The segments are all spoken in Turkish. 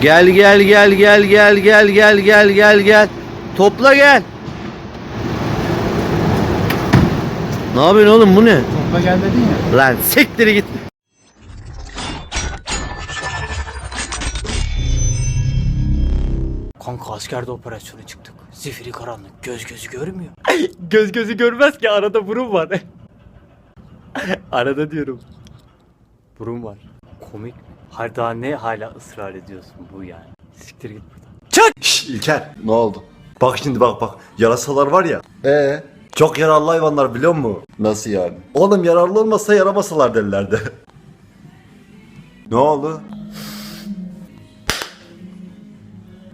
Gel gel gel gel gel gel gel gel gel gel. Topla gel. Ne yapıyorsun oğlum bu ne? Topla gel dedin ya. Lan siktir git. Kanka askerde operasyona çıktık. Zifiri karanlık. Göz gözü görmüyor. göz gözü görmez ki arada burun var. arada diyorum. Burun var. Komik. Hayır daha ne hala ısrar ediyorsun bu yani. Siktir git buradan. Şş, İlker. Ne oldu? Bak şimdi bak bak. Yarasalar var ya. Ee? Çok yararlı hayvanlar biliyor musun? Nasıl yani? Oğlum yararlı olmasa yaramasalar derlerdi. ne oldu?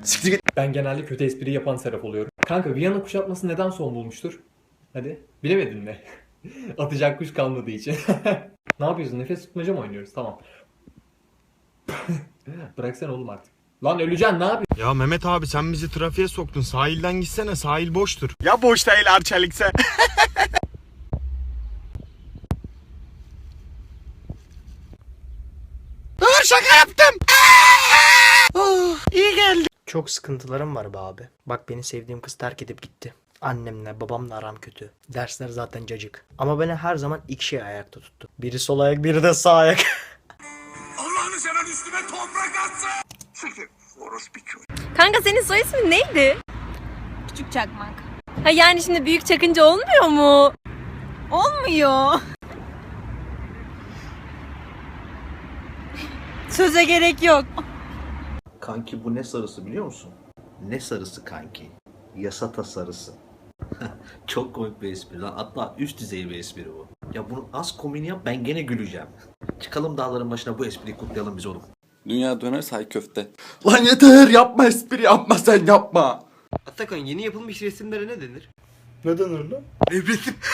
Siktir git. Ben genelde kötü espri yapan taraf oluyorum. Kanka Viyana kuşatması neden son bulmuştur? Hadi. Bilemedin mi? Atacak kuş kalmadığı için. ne yapıyorsun? Nefes tutmaca mı oynuyoruz? Tamam. Bıraksana oğlum artık. Lan öleceksin ne yapıyorsun? Ya Mehmet abi sen bizi trafiğe soktun. Sahilden gitsene sahil boştur. Ya boş değil Arçelikse. Dur şaka yaptım. iyi geldi. Çok sıkıntılarım var be abi. Bak beni sevdiğim kız terk edip gitti. Annemle babamla aram kötü. Dersler zaten cacık. Ama beni her zaman iki şey ayakta tuttu. Biri sol ayak biri de sağ ayak. Kanka senin soy ismin neydi? Küçük Çakmak. Ha yani şimdi büyük çakınca olmuyor mu? Olmuyor. Söze gerek yok. Kanki bu ne sarısı biliyor musun? Ne sarısı kanki? Yasata sarısı. Çok komik bir espri lan. Hatta üst düzey bir espri bu. Ya bunu az komini yap ben gene güleceğim. Çıkalım dağların başına bu espriyi kutlayalım biz oğlum. Dünya döner say köfte. Lan yeter yapma espri yapma sen yapma. Atakan yeni yapılmış resimlere ne denir? Ne denir lan? Resim.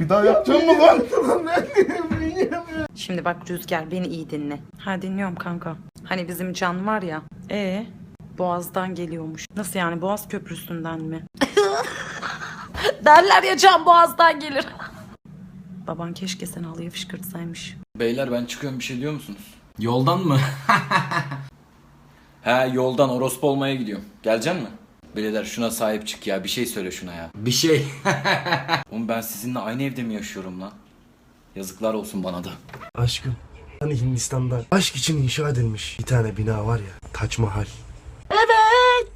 Bir daha yapacağım mı lan? Şimdi bak Rüzgar beni iyi dinle. Ha dinliyorum kanka. Hani bizim Can var ya. E Boğaz'dan geliyormuş. Nasıl yani Boğaz Köprüsü'nden mi? Derler ya Can Boğaz'dan gelir. Baban keşke seni halıya fışkırtsaymış. Beyler ben çıkıyorum bir şey diyor musunuz? Yoldan mı? He yoldan orospu olmaya gidiyorum. Geleceksin mi? Beyler şuna sahip çık ya bir şey söyle şuna ya. Bir şey. Oğlum ben sizinle aynı evde mi yaşıyorum lan? Yazıklar olsun bana da. Aşkım. Hani Hindistan'da aşk için inşa edilmiş bir tane bina var ya. Taç Mahal. Evet.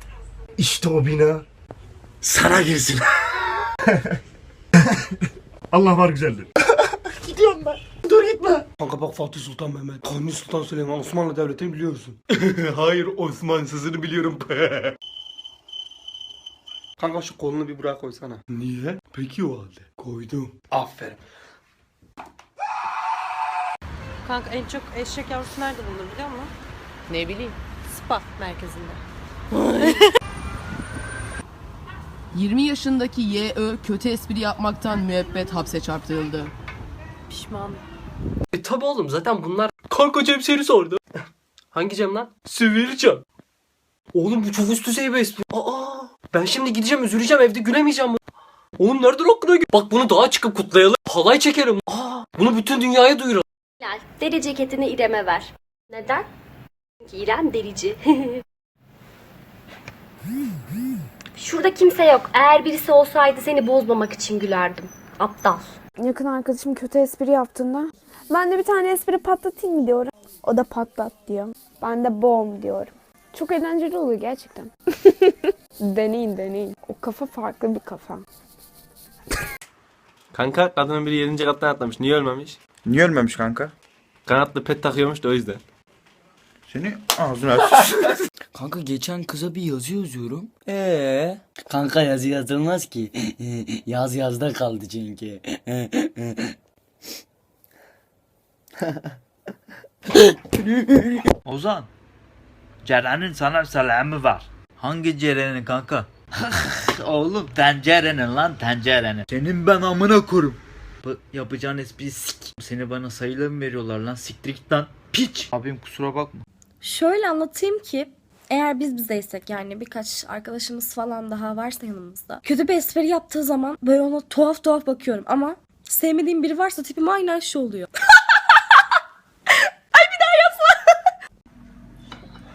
İşte o bina. Sana girsin. Allah var güzeldir. Kanka bak Fatih Sultan Mehmet. Kanuni Sultan Süleyman Osmanlı Devleti'ni biliyorsun. Hayır Osmansızını biliyorum. Kanka şu kolunu bir bırak koysana. Niye? Peki o halde. Koydum. Aferin. Kanka en çok eşek yavrusu nerede bulunur biliyor musun? Ne bileyim. Spa merkezinde. 20 yaşındaki YÖ kötü espri yapmaktan müebbet hapse çarptırıldı. Pişman. E tabi oğlum zaten bunlar. Kanka Cem seni sordu. Hangi Cem lan? Sivil Cem. Oğlum bu çok üst düzey bir espri. Aa, ben şimdi gideceğim üzüleceğim evde gülemeyeceğim. Oğlum nereden aklına gel- Bak bunu daha çıkıp kutlayalım. Halay çekerim. Aa, bunu bütün dünyaya duyuralım. Hilal, deri ceketini İrem'e ver. Neden? Çünkü İrem derici. Şurada kimse yok. Eğer birisi olsaydı seni bozmamak için gülerdim. Aptal. Yakın arkadaşım kötü espri yaptığında ben de bir tane espri patlatayım mı diyorum. O da patlat diyor. Ben de bom diyorum. Çok eğlenceli oluyor gerçekten. deneyin deneyin. O kafa farklı bir kafa. Kanka kadının biri 7. kattan atlamış. Niye ölmemiş? Niye ölmemiş kanka? Kanatlı pet takıyormuş da o yüzden. Seni ağzına aç. Kanka geçen kıza bir yazı yazıyorum. Ee? Kanka yazı yazılmaz ki. Yaz yazda kaldı çünkü. Ozan. Ceren'in sana selamı var. Hangi Ceren'in kanka? Oğlum tencerenin lan tencerenin. Senin ben amına kurum. Bu yapacağın espri sik. Seni bana sayılı mı veriyorlar lan? Siktir git lan. Piç. Abim kusura bakma. Şöyle anlatayım ki eğer biz bizeysek yani birkaç arkadaşımız falan daha varsa yanımızda. Kötü bir espri yaptığı zaman böyle ona tuhaf tuhaf bakıyorum ama sevmediğim biri varsa tipim aynen şu oluyor.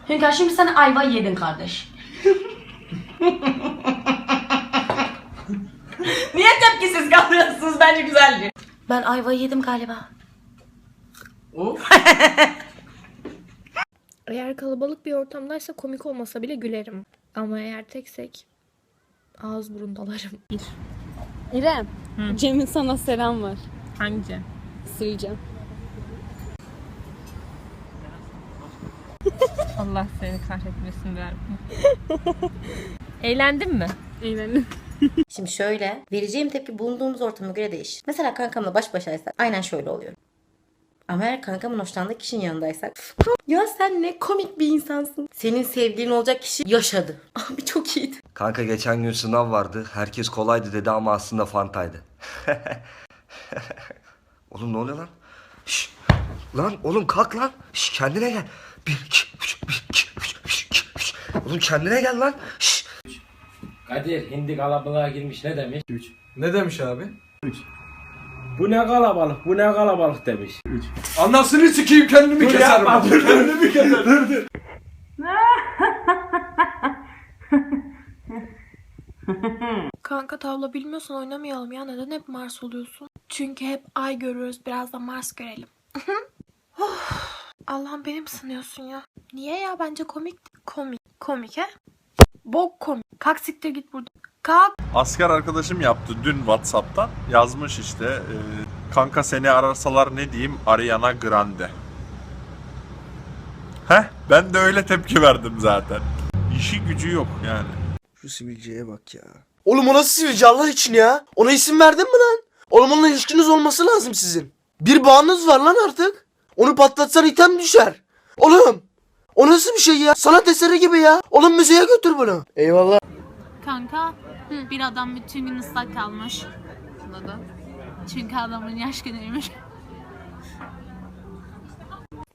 Hünkar şimdi sen ayva yedin kardeş. Niye tepkisiz kalıyorsunuz? Bence güzeldi. Ben ayva yedim galiba. Eğer kalabalık bir ortamdaysa komik olmasa bile gülerim. Ama eğer teksek ağız burun dalarım. İrem, Cem'in sana selam var. Hangi Cem? Söyleyeceğim. Allah seni kahretmesin ver. Eğlendin mi? Eğlendim. Şimdi şöyle, vereceğim tepki bulunduğumuz ortama göre değişir. Mesela kankamla baş başaysak aynen şöyle oluyor. Ama eğer kankamın hoşlandığı kişinin yanındaysak ya sen ne komik bir insansın. Senin sevgilin olacak kişi yaşadı. Abi çok iyiydi. Kanka geçen gün sınav vardı. Herkes kolaydı dedi ama aslında fantaydı. oğlum ne oluyor lan? Şş, lan oğlum kalk lan. Şş, kendine gel. Bir, iki, üç, bir, iki, üç, üç, iki, üç. Oğlum kendine gel lan. Şş. Kadir hindi kalabalığa girmiş ne demiş? Ne demiş abi? Bu ne kalabalık bu ne kalabalık demiş. Anasını sikeyim kendimi keserim. kendimi keserim. Kanka tavla bilmiyorsan oynamayalım ya. Neden hep Mars oluyorsun? Çünkü hep ay görüyoruz. Biraz da Mars görelim. Of, Allah'ım beni mi sınıyorsun ya? Niye ya? Bence komik. Komik. Komik he? Bok komik. Kalk siktir git buradan. Kalk. Asker arkadaşım yaptı dün Whatsapp'tan. Yazmış işte. e, kanka seni ararsalar ne diyeyim? Ariana Grande. Heh ben de öyle tepki verdim zaten. İşi gücü yok yani. Şu sivilceye bak ya. Oğlum o nasıl sivilce Allah için ya? Ona isim verdin mi lan? Oğlum onunla ilişkiniz olması lazım sizin. Bir bağınız var lan artık. Onu patlatsan item düşer. Oğlum. O nasıl bir şey ya? Sanat eseri gibi ya. Oğlum müzeye götür bunu. Eyvallah. Kanka, bir adam bütün gün ıslak kalmış. da. Çünkü adamın yaş günüymüş.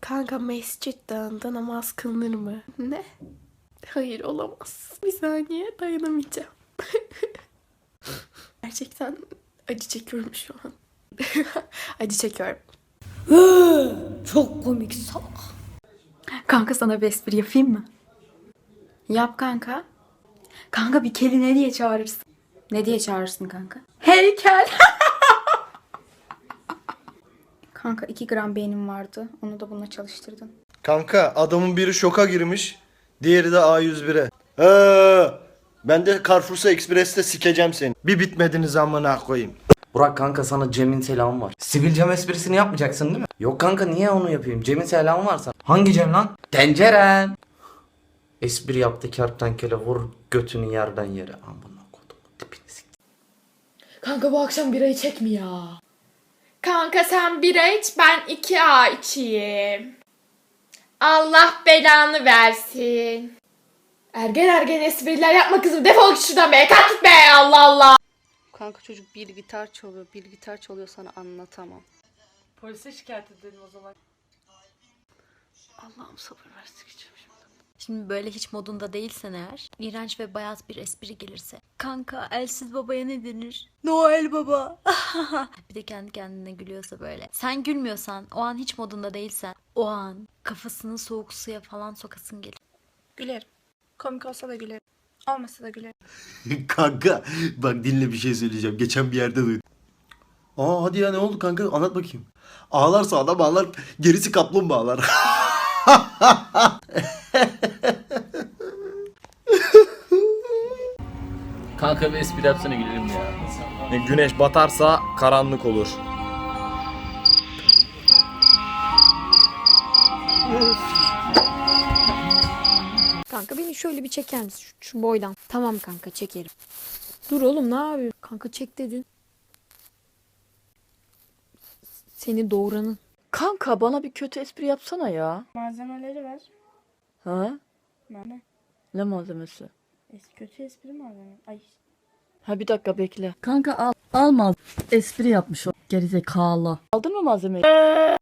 Kanka mescitte namaz kılınır mı? Ne? Hayır olamaz. Bir saniye dayanamayacağım. Gerçekten acı çekiyorum şu an. acı çekiyorum. Çok komik salak. Kanka sana bir espri yapayım mı? Yap kanka. Kanka bir keli ne diye çağırırsın? Ne diye çağırırsın kanka? Heykel. kanka 2 gram beynim vardı. Onu da bununla çalıştırdın. Kanka adamın biri şoka girmiş. Diğeri de A101'e. Ee, ben de Carrefour'sa Express'te sikeceğim seni. Bir bitmediniz amına koyayım. Burak kanka sana Cem'in selamı var. Sivil cam esprisini yapmayacaksın değil mi? Yok kanka niye onu yapayım? Cem'in selamı var sana. Hangi Cem lan? Tenceren. Espri yaptı kertenkele vur götünü yerden yere. Amına kodum tipini sik. Kanka bu akşam birayı çek mi ya? Kanka sen bira iç ben 2A içeyim. Allah belanı versin. Ergen ergen espriler yapma kızım defol git şuradan be kalk git be Allah Allah. Kanka çocuk bir gitar çalıyor. Bir gitar çalıyor sana anlatamam. Polise şikayet edelim o zaman. Allah'ım sabır ver sikeceğim şimdi. Böyle hiç modunda değilsen eğer, iğrenç ve bayat bir espri gelirse. Kanka elsiz babaya ne denir? Noel baba. bir de kendi kendine gülüyorsa böyle. Sen gülmüyorsan, o an hiç modunda değilsen, o an kafasını soğuk suya falan sokasın gelir. Gülerim. Komik olsa da gülerim. Olmasa da gülerim. kanka bak dinle bir şey söyleyeceğim. Geçen bir yerde duydum. Aa hadi ya ne oldu kanka anlat bakayım. Ağlarsa adam ağlar gerisi kaplumbağalar. Kanka bir espri yapsana gülerim ya. Güneş batarsa karanlık olur. Kanka beni şöyle bir çeker misin? Şu, şu boydan. Tamam kanka çekerim. Dur oğlum ne yapıyorsun? Kanka çek dedin. Seni doğuranın. Kanka bana bir kötü espri yapsana ya. Malzemeleri ver. Ha? Ne? Ne malzemesi? Kötü espri malzeme. Ay. Ha bir dakika bekle. Kanka al. Alma. Espri yapmış o gerizekalı. Aldın mı malzemeyi?